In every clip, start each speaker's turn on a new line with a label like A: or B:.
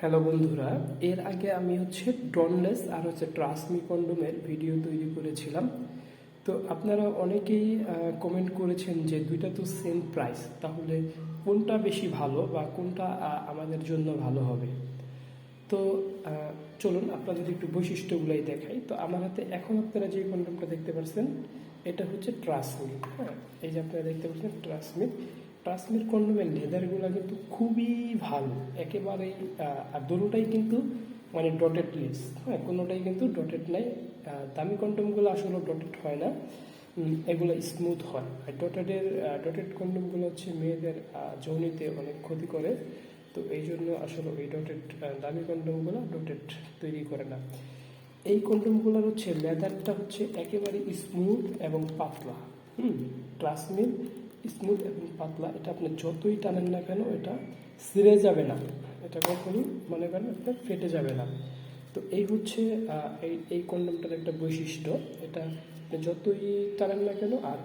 A: Hello বন্ধুরা, এর আগে আমি হচ্ছে ড্রনলেস আর হচ্ছে ট্রাসমি কন্ডোমের ভিডিও তৈরি করেছিলাম। তো আপনারা অনেকেই কমেন্ট করেছেন যে দুইটা তো সেম প্রাইস তাহলে কোনটা বেশি ভালো বা কোনটা আমাদের জন্য ভালো হবে? তো চলুন আপনাদের একটু বৈশিষ্ট্যগুলাই দেখাই। তো আমার হাতে এখন আপনারা যে কন্ডোমটা দেখতে পাচ্ছেন এটা হচ্ছে ট্রাসমি হ্যাঁ? এই যে আপনারা দেখতে পাচ্ছেন ট্রাসমি ট্রাসমির কন্ডোমের লেদারগুলো কিন্তু খুবই ভালো। একেবারেই আর দুটোটাই কিন্তু মানে ডটেড লেস হ্যাঁ কোনোটাই কিন্তু ডটেড নাই। দামি কন্ডোমগুলো আসলে ডটেড হয় না। এগুলো স্মুথ হয়। আর ডটেডের ডটেড কন্ডোমগুলো হচ্ছে মেয়েদের যৌনিতে অনেক ক্ষতি করে। তো এই জন্য আসলে ওই ডটেড দামি কন্ডোমগুলো ডটেড তৈরি করে না। এই কন্ডোমগুলোর হচ্ছে লেদারটা হচ্ছে একেবারে স্মুথ এবং পাতলা। হুম ট্রাসমিল স্মুথ এবং পাতলা। এটা আপনি যতই টানেন না কেন, এটা ছিঁড়ে যাবে না। এটা কখনই, মনে করেন, আপনার ফেটে যাবে না। তো এই হচ্ছে এই এই কন্ডোমটার একটা বৈশিষ্ট্য। এটা যতই টানেন না কেন, আর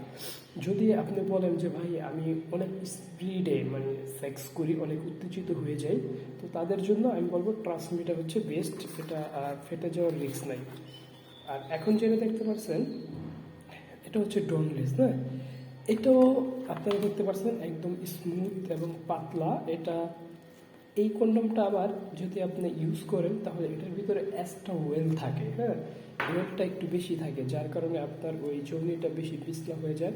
A: যদি আপনি বলেন যে, ভাই, আমি অনেক স্পিডে মানে সেক্স করি, অনেক উত্তেজিত হয়ে যাই, তো তাদের জন্য আমি বলব ট্রান্সমিটার হচ্ছে বেস্ট এটা ফেটে যাওয়ার রিস্ক নাই। আর এখন যেটা দেখতে পাচ্ছেন, এটা হচ্ছে ডনলেস না? এটাও আপনারা দেখতে পাচ্ছেন একদম স্মুথ এবং পাতলা। এটা এই কন্ডমটা আবার যদি আপনি ইউজ করেন তাহলে এটার ভিতরে অ্যাস্টা ওয়েল থাকে হ্যাঁ? ওয়েলটা একটু বেশি থাকে যার কারণে আপনার ওই জমিটা বেশি পিছলা হয়ে যায়।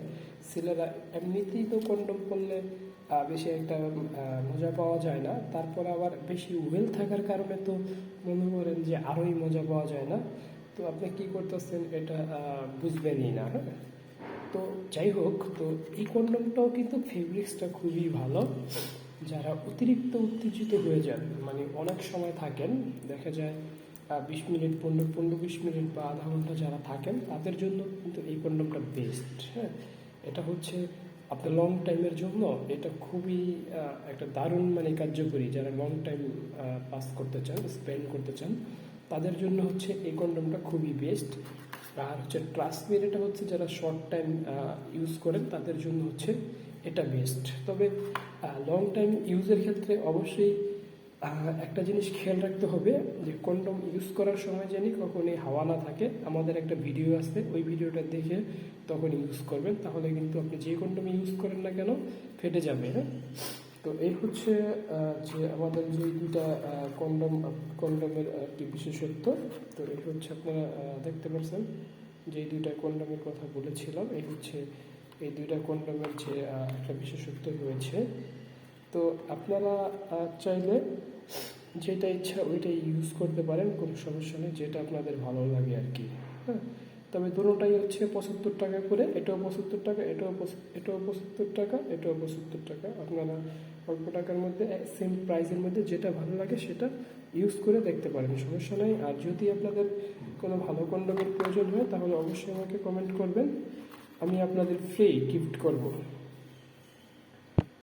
A: ছেলেরা এমনিতেই তো কন্ডম আহ, বেশি একটা মজা পাওয়া যায় না। তারপর আবার বেশি ওয়েল থাকার কারণে তো মনে করেন যে আরোই মজা পাওয়া যায় না। তো আপনি কি করতেছেন এটা বুঝবেনই না হ্যাঁ? তো যাই হোক, তো এই কন্ডমটাও কিন্তু ফেব্রিক্সটা খুবই ভালো। যারা অতিরিক্ত উত্তেজিত হয়ে যান মানে অনেক সময় থাকেন, দেখা যায় বিশ মিনিট, পনেরো পনেরো বিশ মিনিট বা আধা ঘণ্টা যারা থাকেন, তাদের জন্য কিন্তু এই কন্ডমটা বেস্ট হ্যাঁ? এটা হচ্ছে আপনার লং টাইমের জন্য এটা খুবই একটা দারুণ মানে কার্যকরী যারা লং টাইম পাস করতে চান স্পেন্ড করতে চান, তাদের জন্য হচ্ছে এই কন্ডমটা খুবই বেস্ট আর হচ্ছে ট্রান্সমির এটা হচ্ছে যারা শর্ট টাইম ইউজ করেন, তাদের জন্য হচ্ছে এটা বেস্ট তবে লং টাইম ইউজের ক্ষেত্রে অবশ্যই একটা জিনিস খেয়াল রাখতে হবে যে কন্ডম ইউজ করার সময় জানি কখনই হাওয়া না থাকে। আমাদের একটা ভিডিও আছে ওই ভিডিওটা দেখে তখন ইউজ করবেন। তাহলে কিন্তু আপনি যে কন্ডম ইউজ করেন না কেন, ফেটে যাবে হ্যাঁ? তো এই হচ্ছে যে আমাদের যে দুইটা কন্ডম, কন্ডমের একটি বিশেষত্ব। তো এই হচ্ছে আপনারা দেখতে পাচ্ছেন যে দুইটা কন্ডমের কথা বলেছিলাম। এই হচ্ছে, এই দুইটা কন্ডমের যে একটা বিশেষত্ব রয়েছে। তো আপনারা চাইলে যেটা ইচ্ছা ওইটাই ইউজ করতে পারেন, কোনো সমস্যা নেই। যেটা আপনাদের ভালো লাগে আর কি হ্যাঁ? তবে দুটোটাই হচ্ছে পঁচাত্তর টাকা করে, এটাও পঁচাত্তর টাকা, এটাও এটাও পঁচাত্তর টাকা, এটাও পঁচাত্তর টাকা। আপনারা অল্প টাকার মধ্যে সেম প্রাইসের মধ্যে যেটা ভালো লাগে সেটা ইউজ করে দেখতে পারেন, সমস্যা নেই। আর যদি আপনাদের কোনো ভালো কন্ডমের প্রয়োজন হয়, তাহলে অবশ্যই আমাকে কমেন্ট করবেন। আমি আপনাদের ফ্রি গিফট করব।